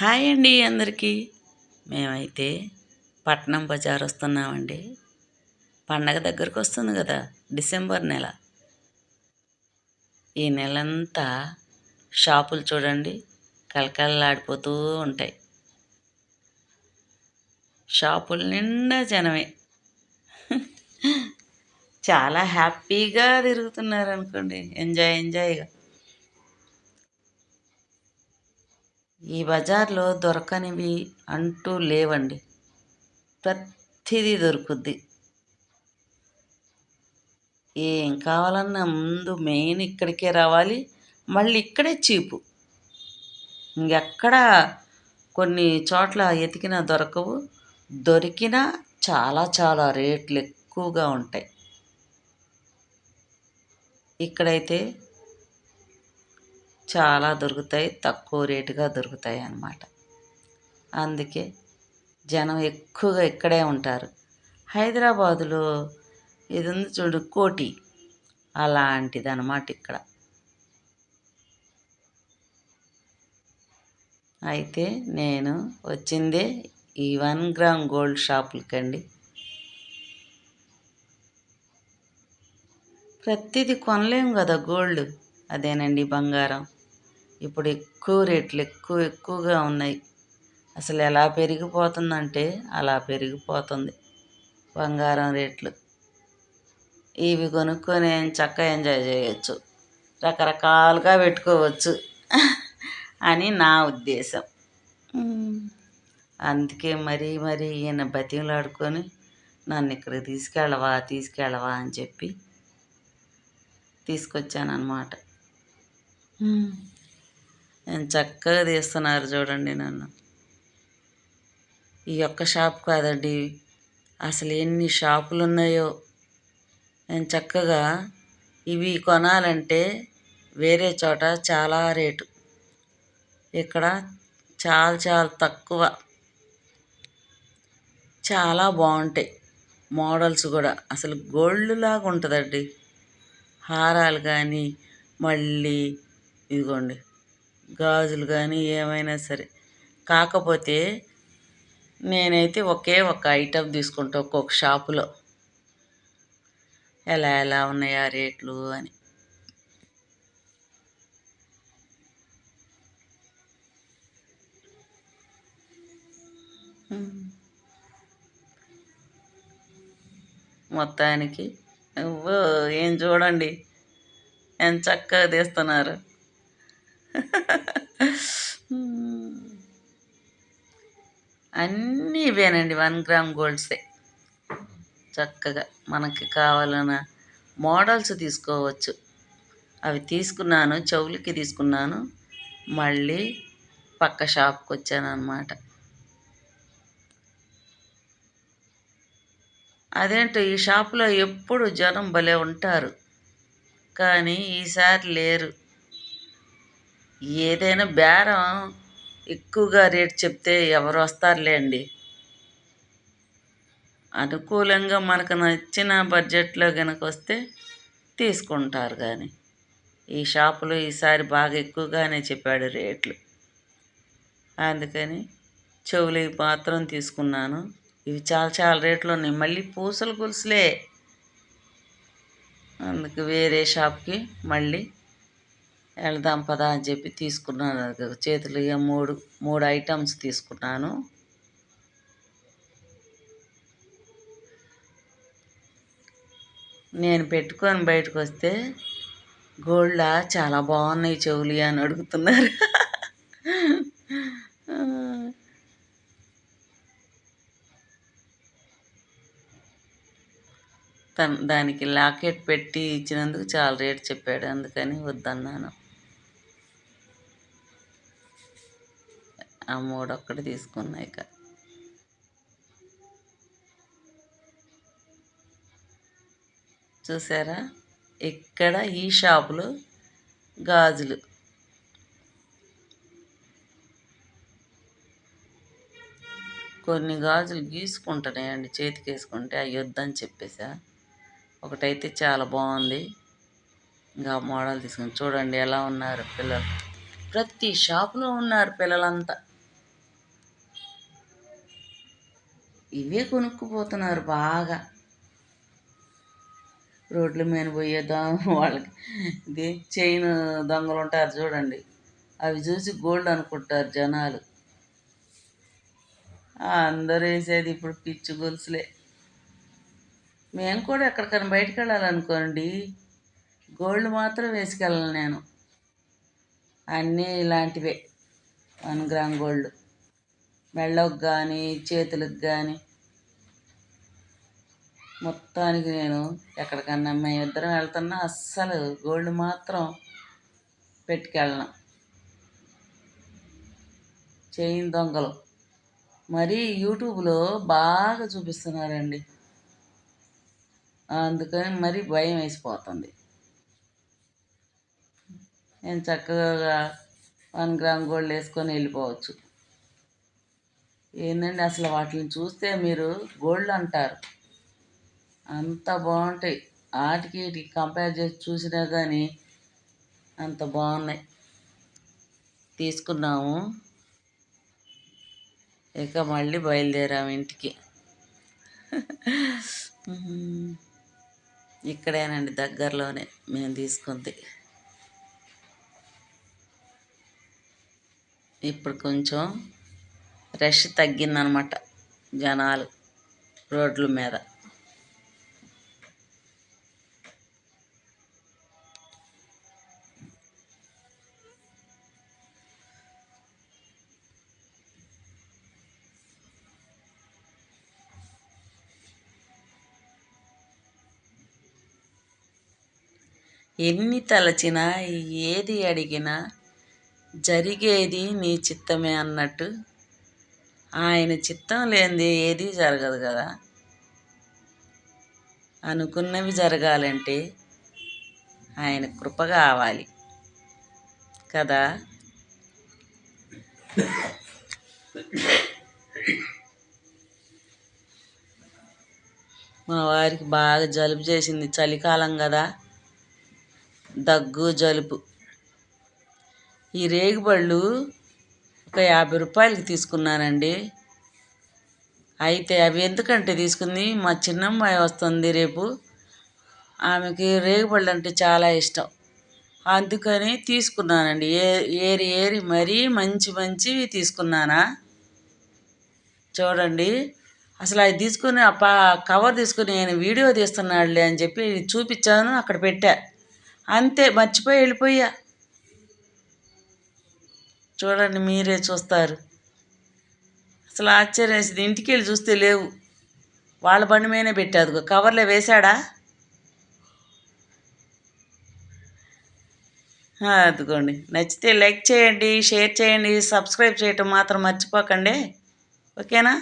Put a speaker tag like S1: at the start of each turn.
S1: Hi అండి అందరికీ. మేమైతే పట్నం బజార్ వస్తున్నామండి. పండగ దగ్గరకు వస్తుంది కదా డిసెంబర్ నెల. ఈ నెలంతా షాపులు చూడండి కలకలలాడిపోతూ ఉంటాయి. షాపుల నిండా జనమే. చాలా హ్యాపీగా తిరుగుతున్నారు అనుకోండి ఎంజాయ్ ఎంజాయ్గా. ఈ బజార్లో దొరకనివి అంటూ లేవండి. ప్రతిదీ దొరుకుద్ది. ఏం కావాలన్నా ముందు మెయిన్ ఇక్కడికే రావాలి మళ్ళీ ఇక్కడే చీపు. ఇంకెక్కడ కొన్ని చోట్ల ఎతికినా దొరకవు. దొరికినా చాలా చాలా రేట్లు ఎక్కువగా ఉంటాయి. ఇక్కడైతే చాలా దొరుకుతాయి తక్కువ రేటుగా దొరుకుతాయి అన్నమాట. అందుకే జనం ఎక్కువగా ఇక్కడే ఉంటారు. హైదరాబాదులో ఇది ఉంది చూడు కోటి అలాంటిది అన్నమాట ఇక్కడ. అయితే నేను వచ్చిందే ఈ వన్ గ్రామ్ గోల్డ్ షాపులకండి. ప్రతిదీ కొనలేము కదా గోల్డ్? అదేనండి బంగారం. ఇప్పుడు ఎక్కువ రేట్లు ఎక్కువ ఎక్కువగా ఉన్నాయి. అసలు ఎలా పెరిగిపోతుందంటే అలా పెరిగిపోతుంది బంగారం రేట్లు. ఇవి కొనుక్కొని చక్కగా ఎంజాయ్ చేయొచ్చు. రకరకాలుగా పెట్టుకోవచ్చు అని నా ఉద్దేశం. అందుకే మరీ మరీ ఈయన బతిమలాడుకొని నన్ను ఇక్కడికి తీసుకెళ్ళవా తీసుకెళ్ళవా అని చెప్పి తీసుకొచ్చానమాట చక్కగా తీస్తున్నారు చూడండి నన్ను. ఈ ఒక్క షాప్ కాదండి అసలు ఎన్ని షాపులు ఉన్నాయో. నేను చక్కగా ఇవి కొనాలంటే వేరే చోట చాలా రేటు. ఇక్కడ చాలా చాలా తక్కువ. చాలా బాగుంటాయి మోడల్స్ కూడా. అసలు గోల్డ్ లాగా ఉంటుందండి. హారాలు కానీ మళ్ళీ ఇదిగోండి. గాజులు కానీ ఏమైనా సరే. కాకపోతే నేనైతే ఒకే ఒక ఐటెం తీసుకుంటా ఒక్కొక్క షాపులో ఎలా ఎలా ఉన్నాయా రేట్లు అని. మొత్తానికి ఏం చూడండి. ఎంత చక్కగా తీస్తున్నారు. అన్నీ ఇవేనండి వన్ గ్రామ్ గోల్డ్సే. చక్కగా మనకి కావాలన్న మోడల్స్ తీసుకోవచ్చు. అవి తీసుకున్నాను చెవులకి తీసుకున్నాను మళ్ళీ పక్క షాప్కి వచ్చాను అనమాట అదేంటో ఈ షాప్లో ఎప్పుడు జనం భలే ఉంటారు. కానీ ఈసారి లేరు. ఏదైనా బేరం ఎక్కువగా రేట్ చెప్తే ఎవరు వస్తారులేండి అనుకూలంగా మనకు నచ్చిన బడ్జెట్లో కనుక వస్తే తీసుకుంటారు కానీ ఈ షాపులో ఈసారి బాగా ఎక్కువగానే చెప్పాడు రేట్లు. అందుకని చెవులు మాత్రం తీసుకున్నాను. ఇవి చాలా చాలా రేట్లు ఉన్నాయి. మళ్ళీ పూసలు గొలుసులే. అందుకు వేరే షాప్కి మళ్ళీ వెళదాం పదా అని చెప్పి తీసుకున్నాను. చేతులు మూడు మూడు ఐటమ్స్ తీసుకున్నాను. నేను పెట్టుకొని బయటకు వస్తే గోల్డ్లా చాలా బాగున్నాయి చెవులు అని అడుగుతున్నారు. తను దానికి లాకెట్ పెట్టి ఇచ్చినందుకు చాలా రేట్ చెప్పాడు. అందుకని వద్దన్నాను. ఆ మూడు ఒక్కటి తీసుకున్నా ఇక. చూసారా? ఇక్కడ ఈ షాపులు గాజులు. కొన్ని గాజులు గీసుకుంటున్నాయండి చేతికి వేసుకుంటే అవి వద్దని చెప్పేసా. ఒకటైతే చాలా బాగుంది. ఇంకా మోడల్ తీసుకుని చూడండి ఎలా ఉన్నారు పిల్లలు. ప్రతి షాపులో ఉన్నారు పిల్లలంతా. ఇవే కొనుక్కుపోతున్నారు బాగా. రోడ్ల మీద పోయే దొంగ వాళ్ళకి. ఇది చైన్ దొంగలు ఉంటారు చూడండి. అవి చూసి గోల్డ్ అనుకుంటారు జనాలు. అందరూ వేసేది ఇప్పుడు పిచ్చి గొలుసులే. మేము కూడా ఎక్కడికైనా బయటకు వెళ్ళాలనుకోండి గోల్డ్ మాత్రం వేసుకెళ్ళను నేను. అన్నీ ఇలాంటివే. One gram gold. మెళ్ళకు కానీ చేతులకు కానీ మొత్తానికి నేను ఎక్కడికన్నా మేము ఇద్దరం వెళ్తున్నా అస్సలు గోల్డ్ మాత్రం పెట్టుకెళ్ళను. చైన్ దొంగలు. మరీ యూట్యూబ్లో బాగా చూపిస్తున్నారండి. అందుకని మరీ భయం వేసిపోతుంది. నేను చక్కగా వన్ గ్రామ్ గోల్డ్ వేసుకొని వెళ్ళిపోవచ్చు. ఏందండి అసలు వాటిని చూస్తే మీరు గోల్డ్ అంటారు. అంత బాగుంటాయి. వాటికి వీటికి కంపేర్ చేసి చూసినా కానీ అంత బాగున్నాయి. తీసుకున్నాము. ఇక మళ్ళీ బయలుదేరాము ఇంటికి. ఇక్కడేనండి దగ్గరలోనే మేము తీసుకుంది. ఇప్పుడు కొంచెం రష్ తగ్గిందనమాట జనాలు రోడ్ల మీద. ఎన్ని తలచినా ఏది అడిగినా జరిగేది నీ చిత్తమే అన్నట్టు ఆయన చిత్తం లేనిది ఏది జరగదు కదా. అనుకున్నవి జరగాలంటే ఆయన కృప కావాలి కదా. మా వారికి బాగా జలుబు చేసింది చలికాలం కదా. దగ్గు జలుబు. ఈ రేగుబళ్ళు ఒక యాభై రూపాయలకి తీసుకున్నానండి. అయితే అవి ఎందుకంటే తీసుకుంది? మా చిన్నమ్మాయి వస్తుంది రేపు. ఆమెకి రేగుబళ్ళు అంటే చాలా ఇష్టం. అందుకని తీసుకున్నానండి. ఏ ఏరి ఏరి మరీ మంచి మంచివి తీసుకున్నానా? చూడండి. అసలు అది తీసుకుని ఆ కవర్ తీసుకుని నేను వీడియో తీస్తున్నాడులే అని చెప్పి చూపించాను అక్కడ పెట్టా. అంతే మర్చిపోయి వెళ్ళిపోయా. చూడండి మీరే చూస్తారు. అసలు ఆశ్చర్యం వేసింది ఇంటికి వెళ్ళి చూస్తే లేవు. వాళ్ళ బండి మీదనే పెట్టాదు కవర్లో వేశాడా? అదిగోండి. నచ్చితే లైక్ చేయండి షేర్ చేయండి సబ్స్క్రైబ్ చేయటం మాత్రం మర్చిపోకండి. ఓకేనా?